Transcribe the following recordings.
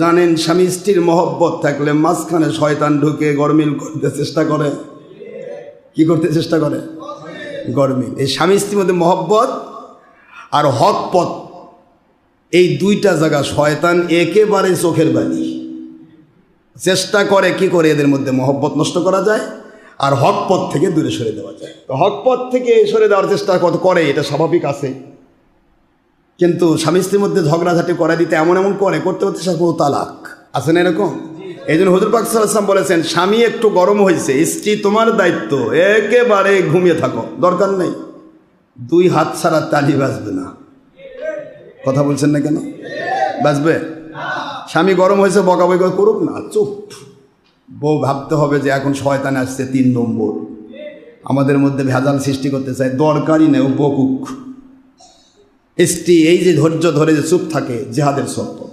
জানেন, স্বামী স্ত্রীর মহব্বত থাকলে মাঝখানে শয়তান ঢুকে গরমিল করতে চেষ্টা করে। কি করতে চেষ্টা করে? গরমিল। এই স্বামী স্ত্রীর মধ্যে মহব্বত আর হক পথ এই দুইটা জায়গা শয়তান একেবারে চোখের বাণী চেষ্টা করে কি করে এদের মধ্যে মহব্বত নষ্ট করা যায় আর হক পথ থেকে দূরে সরে দেওয়া যায়। তো হক পথ থেকে সরে দেওয়ার চেষ্টা করে? এটা স্বাভাবিক আছে। কিন্তু স্বামী স্ত্রীর মধ্যে ঝগড়াঝাটি করে দিতে এমন এমন করে, করতে করতে বহু তালাক। আছে না এরকম? এই জন্য হজুর পাক সাল্লাম বলেছেন, স্বামী একটু গরম হয়েছে স্ত্রী তোমার দায়িত্ব, একেবারে ঘুমিয়ে থাকো। দরকার নেই। দুই হাত ছাড়া তালি বাজবে না। কথা বলছেন না কেন? বাজবে? স্বামী গরম হয়েছে বকাবকি করে করুক না, চুপ। বউ ভাবতে হবে যে এখন শয়তান আসছে তিন নম্বর। আমাদের মধ্যে ভেজাল সৃষ্টি করতে চায়, দরকারই নেই বকুক। স্ত্রী এই যে ধৈর্য ধরে যে চুপ থাকে, জেহাদের সত্য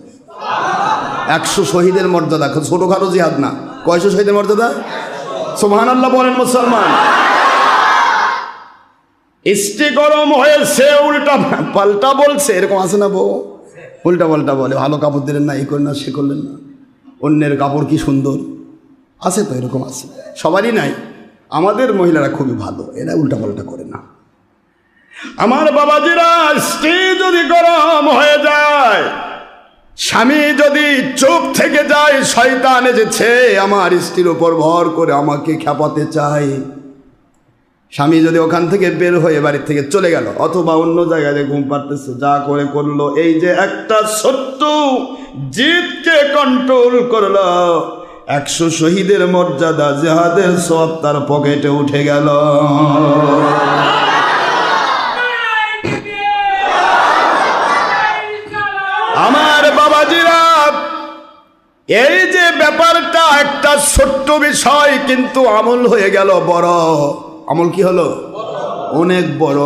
একশো শহীদের মর্যাদা ছোটখাটো জিহাদ না। কয়শো শহীদের মর্যাদা? সোহান আল্লাহ বলেন মুসলমান। স্ত্রী গরম হয়েছে, উল্টা পাল্টা বলছে, এরকম আছে না বউ? উল্টা পাল্টা বলে, ভালো কাপড় দিলেন না এই করলেন না, সে করলেন না। অন্যের কাপড় কি সুন্দর? আছে তো, এরকম আছে। সবারই নাই। আমাদের মহিলারা খুবই ভালো, এরা উল্টা পাল্টা করে না। আমার বাবাজিরা, স্ত্রী যদি গরম হয়ে যায়, স্বামী যদি চুপ থেকে যায়, শয়তান এসেছে, আমার স্ত্রীর উপর ভর করে আমাকে খেপাতে চায়। স্বামী যদি ওখান থেকে বের হয়ে বাড়ির থেকে চলে গেল, অথবা অন্য জায়গায় ঘুম পাড়তেছে, যা করে করল, এই যে একটা সত্য জিতকে কন্ট্রোল করল, একশো শহীদের মর্যাদা, জেহাদের সব তার পকেটে উঠে গেল আমার বাবাজিরা এই যে ব্যাপারটা, একটা ছোট্ট বিষয় কিন্তু আমল হয়ে গেল, বড়। আমল কি হলো? অনেক বড়।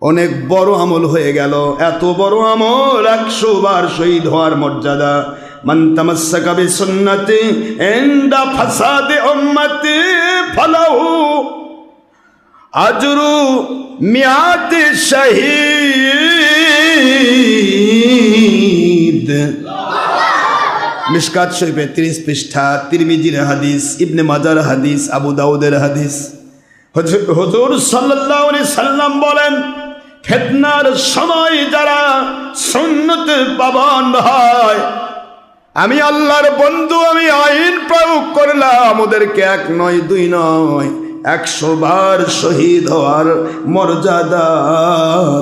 অনেক বড় আমল হয়ে গেল। এত বড় আমল, একশো বার শহীদ হওয়ার মর্যাদা। শহীদ মিশকাত শরীফে তিরিশ পৃষ্ঠা, তিরমিজির হাদিস, ইবনে মাজার হাদিস, আবু দাউদের হাদিস। হজ- হুজুর সাল্লাল্লাহু সাল্লাম বলেন, ফেতনার সময় যারা সুন্নত পাবন হয়, আমি আল্লাহর বন্ধু, আমি আইন প্রয়োগ করলাম, ওদেরকে এক নয়, দুই নয়, একশো বার শহীদ হওয়ার মর্যাদা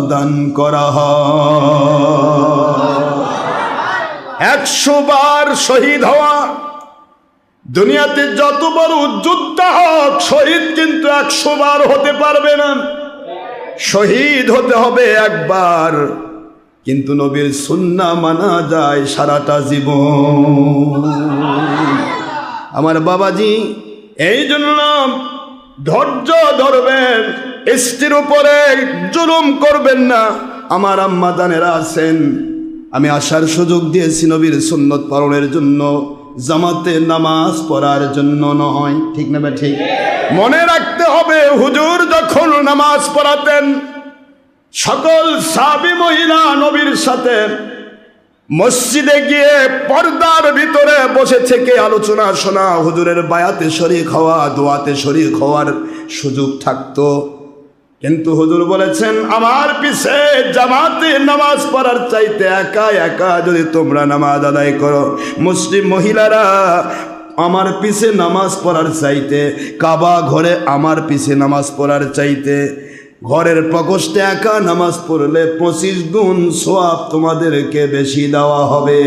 দান করা হয়। একশো বার শহীদ হওয়া। দুনিয়াতে যত বড় হোক, শহীদ কিন্তু একশো বার হতে পারবে না। শহীদ হতে হবে একবার, কিন্তু নবীর সুন্না মানা যায় সারাটা জীবন। আমার বাবাজি, এই জন্য ধৈর্য ধরবেন, স্ত্রীর উপরে জুলুম করবেন না। আমার আম্মা জানেরা আছেন আমি আসার সুযোগ দিয়েছি নবীর সুন্নত পালনের জন্য। জামাতে নামাজ পড়ার জন্য নয়। ঠিক না ঠিক মনে রাখতে হবে, হুজুর যখন নামাজ পড়াতেন, সকল সাবি মহিলা নবীর সাথে মসজিদে গিয়ে পর্দার ভিতরে বসে থেকে আলোচনা শোনা, হুজুরের বায়াতে শরিক হওয়া, দোয়াতে শরিক হওয়ার সুযোগ থাকতো। কিন্তু হুজুর বলেছেন, আমার পিছে জামাতে নামাজ পড়ার চাইতে একা একা যদি তোমরা নামাজ আদায় করো, মুসলিম মহিলারা আমার পিছে নামাজ পড়ার চাইতে, কাবা ঘরে আমার পিছে নামাজ পড়ার চাইতে, ঘরের প্রকোষ্ঠে একা নামাজ পড়লে পঁচিশ গুণ সোয়াব তোমাদেরকে বেশি দেওয়া হবে।